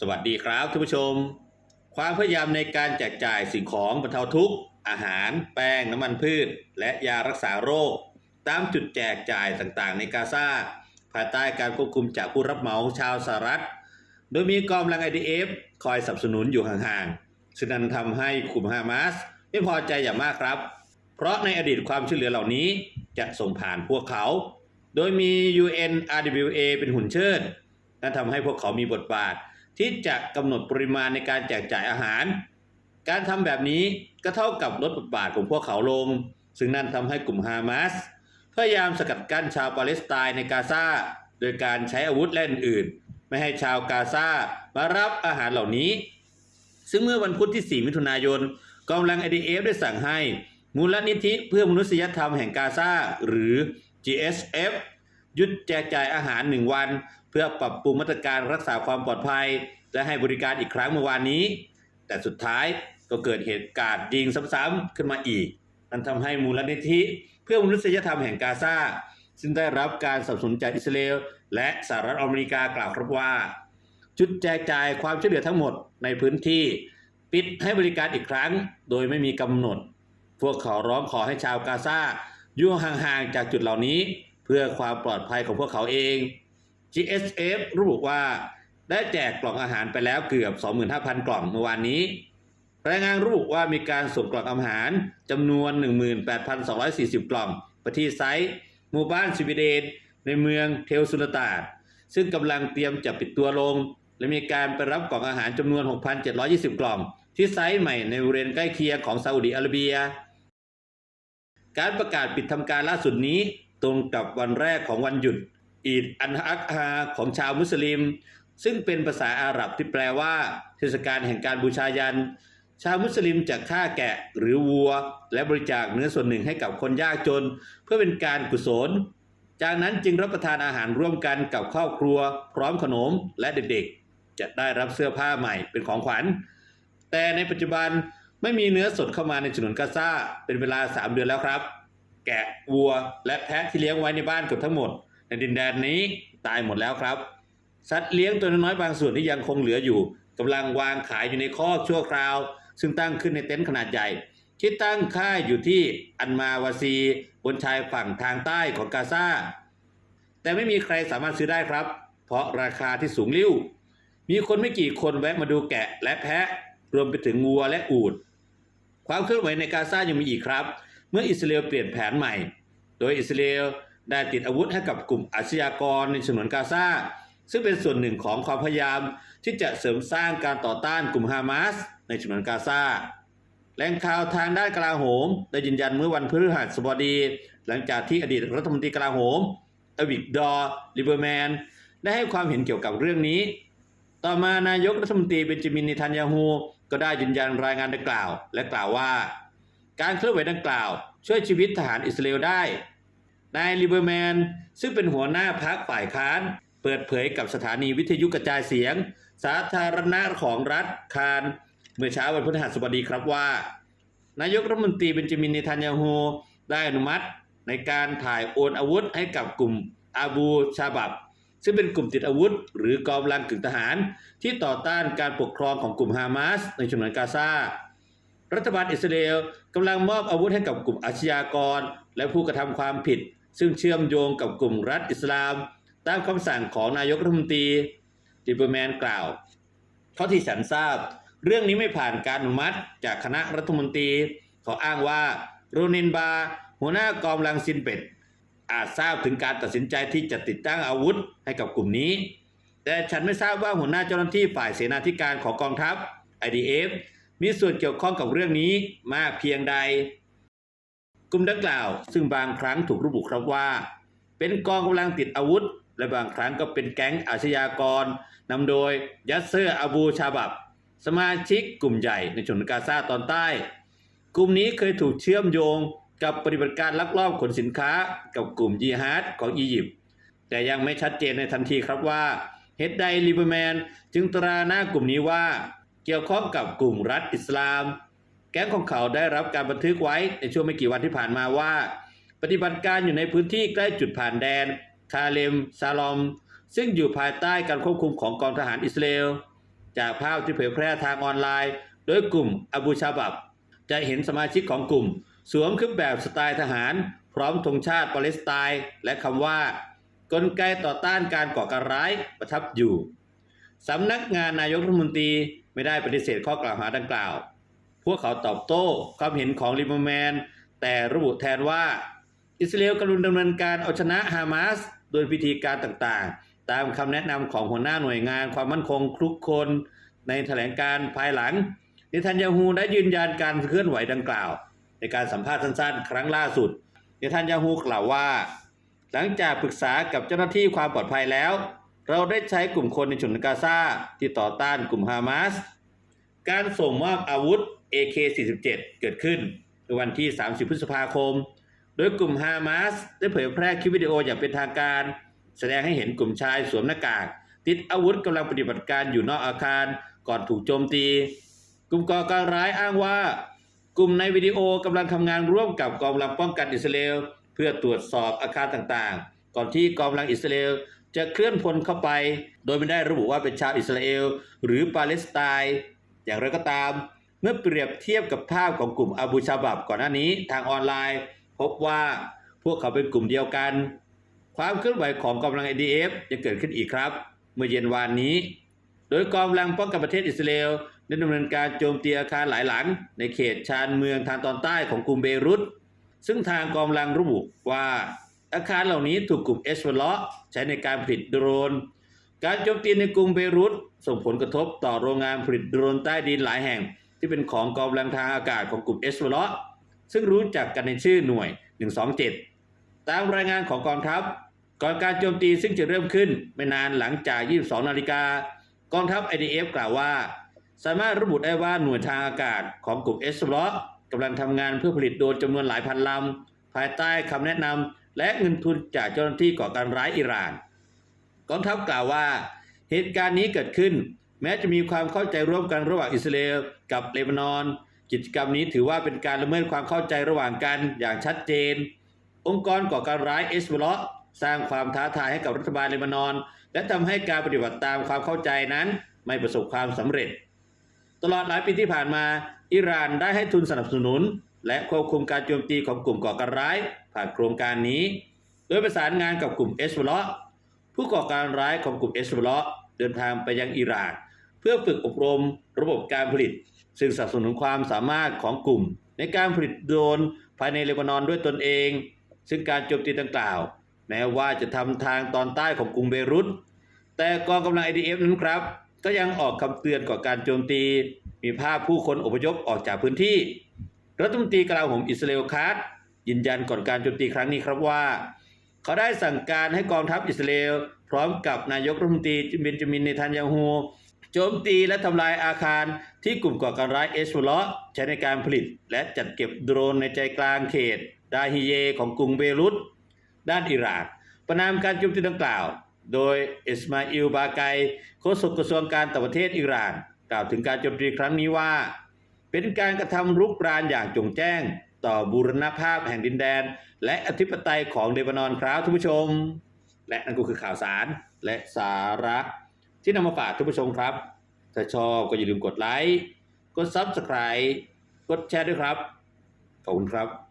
สวัสดีครับท่านผู้ชม ความพยายามในการแจกจ่ายสิ่งของบรรเทาทุกข์ อาหาร แป้ง น้ำมันพืช และยารักษาโรค ตามจุดแจกจ่ายต่างๆ ในกาซาภายใต้การควบคุมจากผู้รับเหมาชาวสหรัฐ โดยมีกองกำลัง IDF คอยสนับสนุนอยู่ห่างๆซึ่งนั้นทำให้กลุ่มฮามาสไม่พอใจอย่างมากครับ เพราะในอดีตความช่วยเหลือเหล่านี้จะส่งผ่านพวกเขา โดยมี UNRWA เป็นหุ่นเชิดนั่นทำให้พวกเขามีบทบาท ที่จะกำหนดปริมาณในการแจกจ่ายอาหาร การทำแบบนี้ก็เท่ากับลดบทบาทของพวกเขาลง ซึ่งนั่นทำให้กลุ่มฮามาสพยายามสกัดกั้นชาวปาเลสไตน์ในกาซาโดยการใช้อาวุธและอื่นๆ ไม่ให้ชาวกาซามารับอาหารเหล่านี้ ซึ่งเมื่อวันพุธที่ 4 มิถุนายนกองกำลัง IDF ได้สั่งให้ มูลนิธิเพื่อมนุษยธรรมแห่งกาซาหรือ GSF ยุดแจกจ่ายอาหารหนึ่งวัน เพื่อปรับปรุงมาตรการรักษาความปลอดภัย และให้บริการอีกครั้งเมื่อวานนี้ แต่สุดท้ายก็เกิดเหตุการณ์ยิงซ้ำๆขึ้นมาอีกนั่นทำให้มูลนิธิ เพื่อมนุษยธรรมแห่งกาซาซึ่งได้รับการสนับสนุนจากอิสราเอลและสหรัฐอเมริกากล่าวครับว่า จุดแจกจ่ายความช่วยเหลือทั้งหมดในพื้นที่ ปิดให้บริการอีกครั้ง โดยไม่มีกำหนด พวกเขาร้องขอให้ชาวกาซาอยู่ห่างๆจากจุดเหล่านี้ เพื่อความปลอดภัยของพวกเขาเอง GSF ระบุว่าได้แจกกล่องอาหารไปแล้วเกือบ 25,000 กล่องเมื่อวานนี้ รายงานระบุว่ามีการส่งกล่องอาหารจำนวน 18,240 กล่องไปที่ไซต์หมู่บ้านซิวิเดนในเมืองเทลซุลตาดซึ่งกำลังเตรียมจะปิดตัวลง และมีการไปรับกล่องอาหารจำนวน 6,720 กล่อง ที่ไซต์ใหม่ในบริเวณใกล้เคียงของซาอุดิอาระเบีย การประกาศปิดทำการล่าสุดนี้ ตรงกับวันแรกของวันหยุดอีดอันฮักฮาของชาวมุสลิม ซึ่งเป็นภาษาอาหรับที่แปลว่า เทศกาลแห่งการบูชายัน ชาวมุสลิมจะฆ่าแกะหรือวัว และบริจาคเนื้อส่วนหนึ่งให้กับคนยากจน เพื่อเป็นการกุศล จากนั้นจึงรับประทานอาหารร่วมกันกับครอบครัว พร้อมขนมและเด็กๆ จะได้รับเสื้อผ้าใหม่เป็นของขวัญ แต่ในปัจจุบันไม่มีเนื้อสดเข้ามาในฉนวนกาซาเป็นเวลา 3 เดือนแล้วครับ แกะวัว และแพะที่เลี้ยงไว้ในบ้านเกือบทั้งหมด ในดินแดนนี้ตายหมดแล้วครับ สัตว์เลี้ยงตัวน้อยบางส่วนที่ยังคงเหลืออยู่กำลังวางขายอยู่ในคอกชั่วคราว ซึ่งตั้งขึ้นในเต็นท์ขนาดใหญ่ ที่ตั้งค่ายอยู่ที่อันมาวาซีบนชายฝั่งทางใต้ของกาซาแต่ไม่มีใครสามารถซื้อได้ครับ เพราะราคาที่สูงลิ่วมีคนไม่กี่คนแวะมาดูแกะและแพะรวมไปถึงวัวและอูฐความเคลื่อนไหวในกาซายังมีอีกครับ มื่ออิสราเอลเปลี่ยนแผนใหม่ โดยอิสราเอลได้ติดอาวุธให้กับกลุ่มอาชญากรในฉนวนกาซาซึ่งเป็นส่วนหนึ่งของความพยายามที่จะเสริมสร้างการต่อต้านกลุ่มฮามาสในฉนวนกาซาแหล่งข่าวทางด้านกลาโหม ได้ยืนยันเมื่อวันพฤหัสบดี หลังจากที่อดีตรัฐมนตรีกลาโหมอวิกดอร์ลิเบอร์แมน ได้ให้ความเห็นเกี่ยวกับเรื่องนี้ ต่อมานายกรัฐมนตรีเบนจามินเนทันยาฮูก็ได้ยืนยันรายงานดังกล่าว และกล่าวว่า การเคลื่อนไหวดังกล่าว ช่วยชีวิตทหารอิสราเอลได้ นายลิเบอร์แมน ซึ่งเป็นหัวหน้าพรรคฝ่ายค้าน เปิดเผยกับสถานีวิทยุกระจายเสียง สาธารณะของรัฐคารเมื่อเช้าวันพฤหัสบดีครับว่า นายกรัฐมนตรีเบนจามินเนทันยาฮูได้อนุมัติในการถ่ายโอนอาวุธให้กับกลุ่มอาบูชาบับ ซึ่งเป็นกลุ่มติดอาวุธ หรือกองกำลังกึ่งทหาร ที่ต่อต้านการปกครองของกลุ่มฮามาสในฉนวนกาซา รัฐบาลอิสราเอลกำลังมอบอาวุธให้กับกลุ่มอาชญากร และผู้กระทำความผิด ซึ่งเชื่อมโยงกับกลุ่มรัฐอิสลาม ตามคำสั่งของนายกรัฐมนตรีดิเบอร์แมนกล่าว เท่าที่ฉันทราบ เรื่องนี้ไม่ผ่านการอนุมัติจากคณะรัฐมนตรีเขาอ้างว่าโรนินบา หัวหน้ากองลังซินเป็ดอาจทราบถึงการตัดสินใจที่จะติดตั้งอาวุธให้กับกลุ่มนี้ แต่ฉันไม่ทราบว่าหัวหน้าเจ้าหน้าที่ฝ่ายเสนาธิการของกองทัพ IDF มีส่วนเกี่ยวข้องกับเรื่องนี้มากเพียงใด กลุ่มดังกล่าว ซึ่งบางครั้งถูกระบุครับว่า เป็นกองกำลังติดอาวุธ และบางครั้งก็เป็นแก๊งอาชญากรนำโดยยัสเซอร์อาบูชาบับ สมาชิกกลุ่มใหญ่ในฉนวนกาซาตอนใต้ กลุ่มนี้เคยถูกเชื่อมโยงกับปฏิบัติการลักลอบขนสินค้ากับกลุ่มยีฮาดของอียิปต์แต่ยังไม่ชัดเจนในทันทีครับว่าเฮดไดลิเบอร์แมนจึงตราหน้ากลุ่มนี้ว่า เกี่ยวข้องกับกลุ่มรัฐอิสลาม แก๊งของเขาได้รับการบันทึกไว้ในช่วงไม่กี่วันที่ผ่านมาว่า ปฏิบัติการอยู่ในพื้นที่ใกล้จุดผ่านแดน คาเลม ซาลอม ซึ่งอยู่ภายใต้การควบคุมของกองทหารอิสราเอลจากภาพที่เผยแพร่ทางออนไลน์ โดยกลุ่มอบูชาบับ จะเห็นสมาชิกของกลุ่ม สวมเครื่องแบบสไตล์ทหาร พร้อมธงชาติปาเลสไตน์และคำว่า กลไกต่อต้านการก่อการร้ายประทับอยู่สำนักงานนายกรัฐมนตรี ไม่ได้ปฏิเสธข้อกล่าวหาดังกล่าว พวกเขาตอบโต้ความเห็นของลิเบอร์แมน แต่ระบุแทนว่า อิสราเอลกำลังดำเนินการเอาชนะฮามาสโดยพิธีการต่างๆ ตามคำแนะนำของหัวหน้าหน่วยงานความมั่นคงทุกคนในแถลงการภายหลังเนทันยาฮูได้ยืนยันการเคลื่อนไหวดังกล่าว ในการสัมภาษณ์สั้นๆ ครั้งล่าสุดเนทันยาฮูกล่าวว่า หลังจากปรึกษากับเจ้าหน้าที่ความปลอดภัยแล้ว เราได้ใช้กลุ่มคนในฉนวนกาซาที่ต่อต้านกลุ่มฮามาส การส่งมอบอาวุธ AK-47 เกิดขึ้นในวันที่ 30 พฤษภาคม โดยกลุ่มฮามาสได้เผยแพร่คลิปวิดีโออย่างเป็นทางการ แสดงให้เห็นกลุ่มชายสวมหน้ากาก ติดอาวุธกำลังปฏิบัติการอยู่นอกอาคารก่อนถูกโจมตี กลุ่มก่อการร้ายอ้างว่า กลุ่มในวิดีโอกำลังทำงานร่วมกับกองกำลังป้องกันอิสราเอลเพื่อตรวจสอบอาคารต่างๆ ก่อนที่กองกำลังอิสราเอล จะเคลื่อนพลเข้าไป โดยไม่ได้ระบุว่าเป็นชาวอิสราเอล หรือปาเลสไตน์อย่างไรก็ตาม เมื่อเปรียบเทียบกับภาพของกลุ่มอาบูชาบับก่อนหน้านี้ทางออนไลน์ พบว่าพวกเขาเป็นกลุ่มเดียวกัน ความเคลื่อนไหวของกองกำลัง IDF จะเกิดขึ้นอีกครับ เมื่อเย็นวานนี้ โดยกองกำลังป้องกันประเทศอิสราเอลได้ดำเนินการโจมตีอาคารหลายหลัง ในเขตชานเมืองทางตอนใต้ของกรุงเบรุตซึ่งทางกองกำลังระบุว่า อาคารเหล่านี้ถูกกลุ่มเอชวลาใช้ในการผลิตโดรน การโจมตีในกรุงเบรุตส่งผลกระทบต่อโรงงานผลิตโดรนใต้ดินหลายแห่ง ที่เป็นของกองกำลังทางอากาศของกลุ่มเอชวลาซึ่งรู้จักกันในชื่อหน่วย 127 ตามรายงานของกองทัพ ก่อนการโจมตีซึ่งจะเริ่มขึ้นไม่นานหลังจาก 22 นาฬิกากองทัพ IDF กล่าวว่า สามารถระบุได้ว่าหน่วยทางอากาศของกลุ่มเอสบล็อกกำลังทำงานเพื่อผลิตโดรนจำนวนหลายพันลำภายใต้คำแนะนำ และเงินทุนจากเจ้าหน้าที่ก่อการร้ายอิหร่านกองทัพกล่าวว่า เหตุการณ์นี้เกิดขึ้น แม้จะมีความเข้าใจร่วมกันระหว่างอิสราเอลกับเลบานอน กิจกรรมนี้ถือว่าเป็นการละเมิดความเข้าใจระหว่างกันอย่างชัดเจน องค์กรก่อการร้ายเอสบลอสร้างความท้าทายให้กับรัฐบาลเลบานอน และทำให้การปฏิบัติตามความเข้าใจนั้นไม่ประสบความสำเร็จ ตลอดหลายปีที่ผ่านมา อิหร่านได้ให้ทุนสนับสนุน และควบคุมการโจมตีของกลุ่มก่อการร้าย ผ่านโครงการนี้ โดยประสานงานกับกลุ่มเอสบลอผู้ก่อการร้ายของกลุ่มเอสบลอเดินทางไปยังอิหร่าน เพื่อฝึกอบรมระบบการผลิต ซึ่งสนับสนุนความสามารถของกลุ่ม ในการผลิตโดรนภายในเลบานอนด้วยตนเอง ซึ่งการโจมตีดังกล่าวแม้ว่าจะทำทางตอนใต้ของกรุงเบรุตแต่กองกำลัง IDF นั้นครับ ก็ยังออกคำเตือนก่อการโจมตี มีภาพผู้คนอพยพออกจากพื้นที่ รัฐมนตรีกลาโหมอิสราเอลคาร์ดยืนยันก่อนการโจมตีครั้งนี้ครับว่า เขาได้สั่งการให้กองทัพอิสราเอลพร้อมกับนายกรัฐมนตรีเบนจามินเนทันยาฮูโจมตีและทำลายอาคารที่กลุ่มก่อการร้ายเอสวลใช้ในการผลิต และจัดเก็บโดรนในใจกลางเขตดาฮิเยของกรุงเบรุตด้านอิหร่านประนามการโจมตีดังกล่าว โดยอิสมาอิลบาไกโฆษกกระทรวงการต่างประเทศอิหร่าน กล่าวถึงการโจมตีครั้งนี้ว่า เป็นการกระทำรุกรานอย่างจงแจ้ง ต่อบูรณภาพแห่งดินแดน และอธิปไตยของเลบานอนครับท่านผู้ชม และนั่นก็คือข่าวสารและสาระที่นำมาฝากท่านผู้ชมครับ ถ้าชอบก็อย่าลืมกดไลค์ กด Subscribe กดแชร์ด้วยครับ ขอบคุณครับ